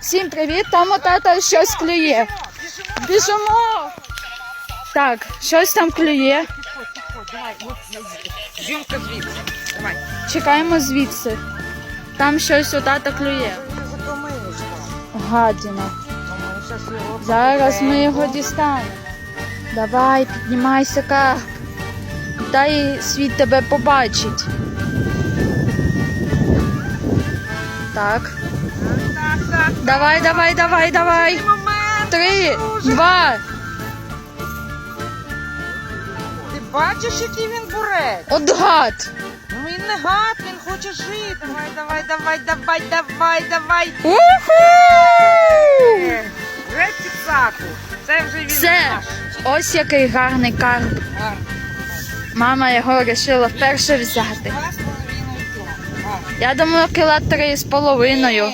Всім привіт! Там у тата щось клює. Біжимо! Так, щось там клює. От звідси. Давай. Чекаємо звідси. Там щось у тата клює. Гадіна. Зараз ми його дістанемо. Давай, піднімайся, карп. Дай світ тебе побачить. Так. Давай, давай, давай, давай. Три, два, Ти бачиш, який він бурець? от гад. Ну він не гад, він хоче жити. Давай, давай, давай, давай, давай, давай. Уху! Вже цаку. Це вже він Все. наш. Ось який гарний карп. Гарно. Мама його вирішила вперше взяти. Два з половиною кіла. Гарно. Я думаю, кіла три з половиною.